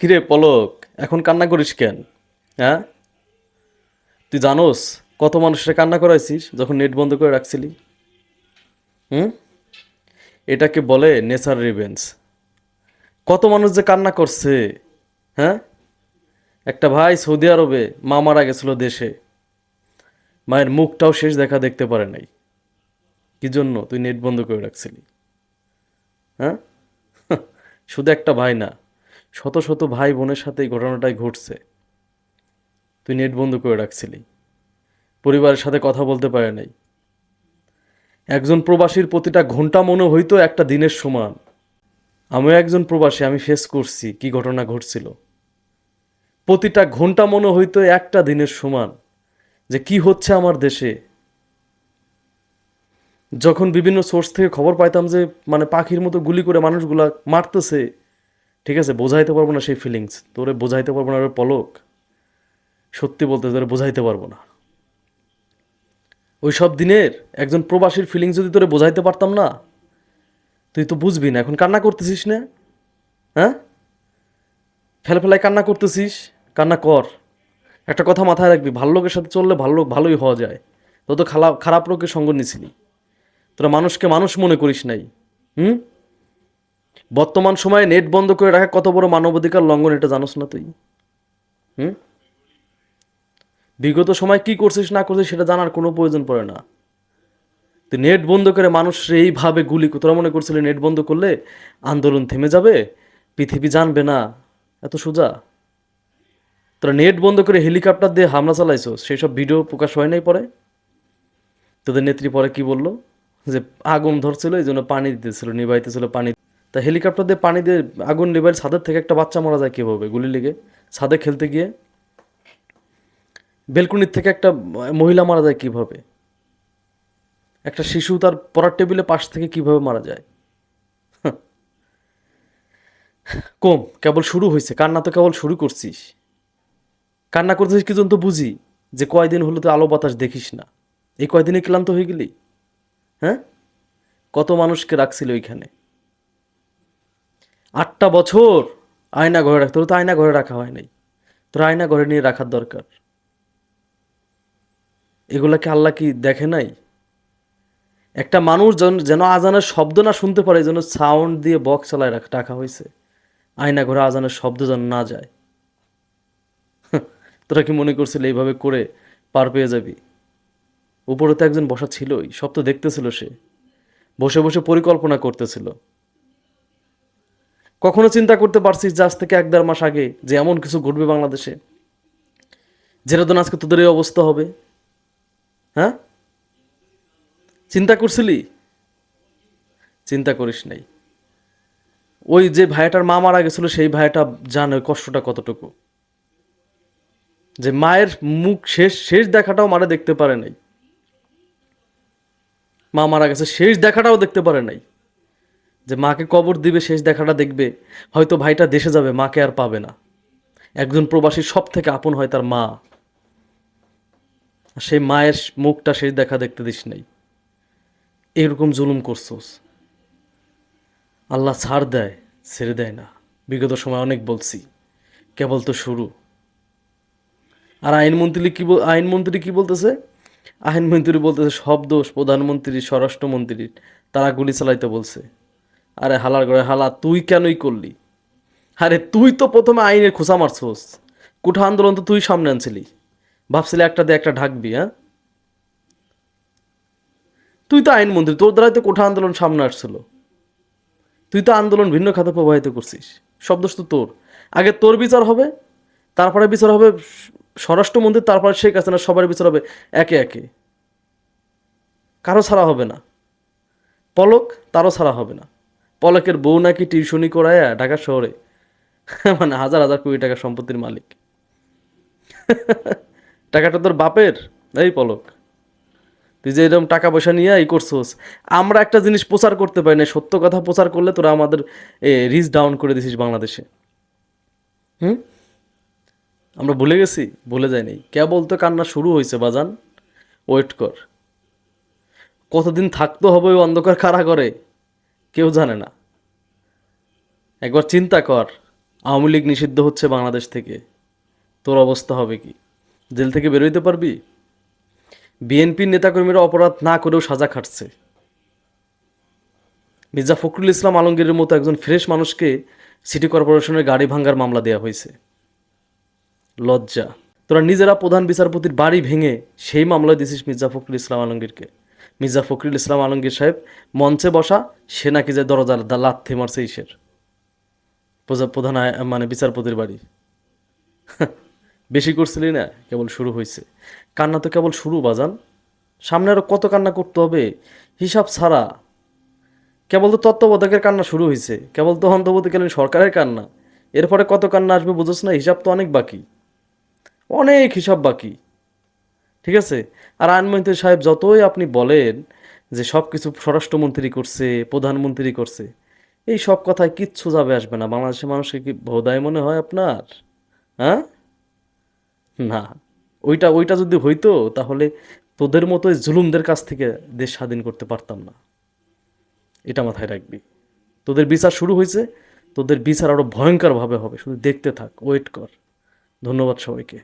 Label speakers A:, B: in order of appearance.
A: কিরে পলক, এখন কান্না করিস কেন? হ্যাঁ? তুই জানোস কত মানুষের কান্না করাইছিস যখন নেট বন্ধ করে রাখছিলি? হুম? এটাকে বলে নেচার রিভেন্স কত মানুষ যে কান্না করছে হ্যাঁ? একটা ভাই সৌদি আরবে মা মারা গেছিল দেশে। মায়ের মুখটাও শেষ দেখা দেখতে পারে নাই। কি জন্য তুই নেট বন্ধ করে রাখছিলি? হ্যাঁ? শুধু একটা ভাই না শত শত ভাই বোনের সাথে এই ঘটনাটাই ঘটছে। তুই নেট বন্ধ করে রাখছিলি। পরিবারের সাথে কথা বলতে পারে নাই। একজন প্রবাসীর প্রতিটা ঘণ্টা মনে হইতো একটা দিনের সমান। আমিও একজন প্রবাসী, আমি ফেস করছি কি ঘটনা ঘটছিল। প্রতিটা ঘণ্টা মনে হইতো একটা দিনের সমান যে কি হচ্ছে আমার দেশে। যখন বিভিন্ন সোর্স থেকে খবর পাইতাম যে মানে পাখির মতো গুলি করে মানুষগুলা মারতেছে ঠিক আছে, বোঝাইতে পারব না সেই ফিলিংস তোরে বোঝাইতে পারব না পলক। সত্যি বলতে তোরে বোঝাইতে পারব না। ওই সব দিনের একজন প্রবাসীর ফিলিংস যদি তোরে বোঝাইতে পারতাম না, তুই তো বুঝবি না। এখন কান্না করতেছিস না? হ্যাঁ? ফেলে ফেলায় কান্না করতেছিস? কান্না কর। একটা কথা মাথায় রাখবি, ভালো লোকের সাথে চললে ভালো লোক ভালোই হওয়া যায়। তো তো খারাপ লোকের সঙ্গ নিছিলি। তোরা মানুষকে মানুষ মনে করিস নাই। হুম? বর্তমান সময়ে নেট বন্ধ করে রাখা কত বড় মানবাধিকার লঙ্ঘন এটা জানোস না তুই? হুম? বিগত সময় কি করছিস না করছিস সেটা জানার কোনো প্রয়োজন পড়ে না। তুই নেট বন্ধ করে মানুষ এইভাবে গুলি তোরা মনে করছিলি নেট বন্ধ করলে আন্দোলন থেমে যাবে? পৃথিবী জানবে না। এত সোজা? তোরা নেট বন্ধ করে হেলিকপ্টার দিয়ে হামলা চালাইছো সেই সব ভিডিও প্রকাশ হয় নাই পরে? তোদের নেত্রী পরে কি বলল? যে আগুন ধরছিল, এই জন্য পানি দিতেছিল, নিবাইতেছিল পানি তা হেলিকপ্টার দিয়ে পানি দিয়ে আগুন নিবাই ছাদের থেকে একটা বাচ্চা মারা যায় কীভাবে? গুলি লেগে। ছাদে খেলতে গিয়ে। বেলকুনির থেকে একটা মহিলা মারা যায় কীভাবে? একটা শিশু তার পড়ার টেবিলে পাশ থেকে কীভাবে মারা যায়। কম, কেবল শুরু হয়েছে কান্না তো কেবল শুরু করছিস। কান্না করতেছিস কি তো বুঝি যে কয়দিন হলো তো আলো বাতাস দেখিস না। এই কয়দিনে ক্লান্ত হয়ে গেলি? হ্যাঁ? কত মানুষকে রাখছিল ওইখানে। আটটা বছর আয়না ঘরে রাখতে তো আয়না ঘরে রাখা হয় নাই। তোর আয়না ঘরে নিয়ে রাখার দরকার। এগুলাকে আল্লাহ কি দেখে নাই? একটা মানুষ যেন- আজানের শব্দ না শুনতে পারে যেন সাউন্ড দিয়ে বক্স চালায় রাখ- রাখা হয়েছে। আয়না ঘরে আজানের শব্দ যেন না যায়। তোরা কি মনে করছিল এইভাবে করে পার পেয়ে যাবি? উপরে তো একজন বসা ছিলই, সব তো দেখতেছিল সে। বসে বসে পরিকল্পনা করতেছিল। কখনো চিন্তা করতে পারছিস যে আজ থেকে এক দেড় মাস আগে যে এমন কিছু ঘটবে বাংলাদেশে? যেরকম আজকে তোদের এই অবস্থা হবে। হ্যাঁ? চিন্তা করছিলি? চিন্তা করিস নাই। ওই যে ভাইটার মা মারা গেছিল, সেই ভাইটা জানে কষ্টটা কতটুকু। যে মায়ের মুখ শেষ শেষ দেখাটাও মারা দেখতে পারে নাই। মা মারা গেছে, শেষ দেখাটাও দেখতে পারে নাই। যে মাকে কবর দিবে, শেষ দেখাটা দেখবে। হয়তো ভাইটা দেশে যাবে, মাকে আর পাবে না। একজন প্রবাসী সব থেকে আপন হয় তার মা। সেই মায়ের মুখটা শেষ দেখা দেখতে দিস নাই। এরকম জুলুম করছোস। আল্লাহ ছাড় দেয়, ছেড়ে দেয় না। বিগত সময় অনেক বলছি, কেবল তো শুরু। আর আইনমন্ত্রী কি আইনমন্ত্রী কি বলতেছে? আইনমন্ত্রী বলতেছে, সব দোষ প্রধানমন্ত্রী, স্বরাষ্ট্রমন্ত্রীর। তারা গুলি চালাইতে বলছে। আরে হালার করে হালা, তুই কেনই করলি? আরে তুই তো প্রথমে আইনের খোঁচা মারছোস। কুঠা আন্দোলন তো তুই সামনে আনছিলি। ভাবছিলি একটা দিয়ে একটা ঢাকবি হ্যাঁ? তুই তো আইনমন্ত্রী তোর দ্বারাই তো কোঠা আন্দোলন সামনে আসছিল। তুই তো আন্দোলন ভিন্ন খাতে প্রবাহিত করছিস। সব দোষ তো তোর। আগে তোর বিচার হবে, তারপরে বিচার হবে স্বরাষ্ট্রমন্ত্রী, তারপরে শেখ হাসিনা, সবার বিচার হবে একে একে। কারও ছাড়া হবে না। পলক, তারও ছাড়া হবে না। পলকের বউ নাকি টিউশনি করায় ঢাকা শহরে? মানে হাজার হাজার কোটি টাকা সম্পত্তির মালিক। টাকাটা তোর বাপের? এই পলক। তুই যে এরকম টাকা পয়সা নিয়ে এই করছোস, আমরা একটা জিনিস প্রচার করতে পারি না, সত্য কথা প্রচার করলে তোরা আমাদের, এ রিচ ডাউন করে দিছিস বাংলাদেশে। হুম? আমরা ভুলে গেছি? ভুলে যাইনি। কেবল তো কান্না শুরু হয়েছে বাজান। ওয়েট কর। কতদিন থাকতে হবে ওই অন্ধকার কারা করে কেউ জানে না। একবার চিন্তা কর, আওয়ামী লীগ নিষিদ্ধ হচ্ছে বাংলাদেশ থেকে। তোর অবস্থা হবে কি? জেল থেকে বেরোইতে পারবি? বিএনপির নেতাকর্মীরা অপরাধ না করেও সাজা খাটছে। মির্জা ফখরুল ইসলাম আলমগীরের মতো একজন ফ্রেশ মানুষকে সিটি কর্পোরেশনের গাড়ি ভাঙ্গার মামলা দেওয়া হয়েছে। লজ্জা। তোরা নিজেরা প্রধান বিচারপতির বাড়ি ভেঙে সেই মামলায় দিছিস মির্জা ফখরুল ইসলাম আলমগীরকে। মির্জা ফখরুল ইসলাম আলমগীর সাহেব মঞ্চে বসা, সে নাকি যে দরজার দা লাথে মারছে ইসের। প্রধান মানে বিচারপতির বাড়ি। বেশি করছিলি না? কেবল শুরু হয়েছে। কান্না তো কেবল শুরু, বাজান। সামনে আরও কত কান্না করতে হবে? হিসাব ছাড়া। কেবল তো তত্ত্বাবধায়কের কান্না শুরু হয়েছে। কেবল তো অন্তর্বর্তীকালীন সরকারের কান্না। এরপরে কত কান্না আসবে বুঝোস না, হিসাব তো অনেক বাকি। অনেক হিসাব বাকি। ঠিক আছে? আর আইনমন্ত্রী সাহেব, যতই আপনি বলেন যে সব কিছু স্বরাষ্ট্রমন্ত্রী করছে, প্রধানমন্ত্রী করছে, এই সব কথায় কিচ্ছু যাবে আসবে না। বাংলাদেশের মানুষকে কি ভোদায় মনে হয় আপনার? হ্যাঁ? না। ওইটা ওইটা যদি হইতো, তাহলে তোদের মতো জুলুমদের কাছ থেকে দেশ স্বাধীন করতে পারতাম না। এটা মাথায় রাখবি। তোদের বিচার শুরু হয়েছে, তোদের বিচার আরও ভয়ঙ্করভাবে হবে। শুধু দেখতে থাক, ওয়েট কর। ধন্যবাদ সবাইকে।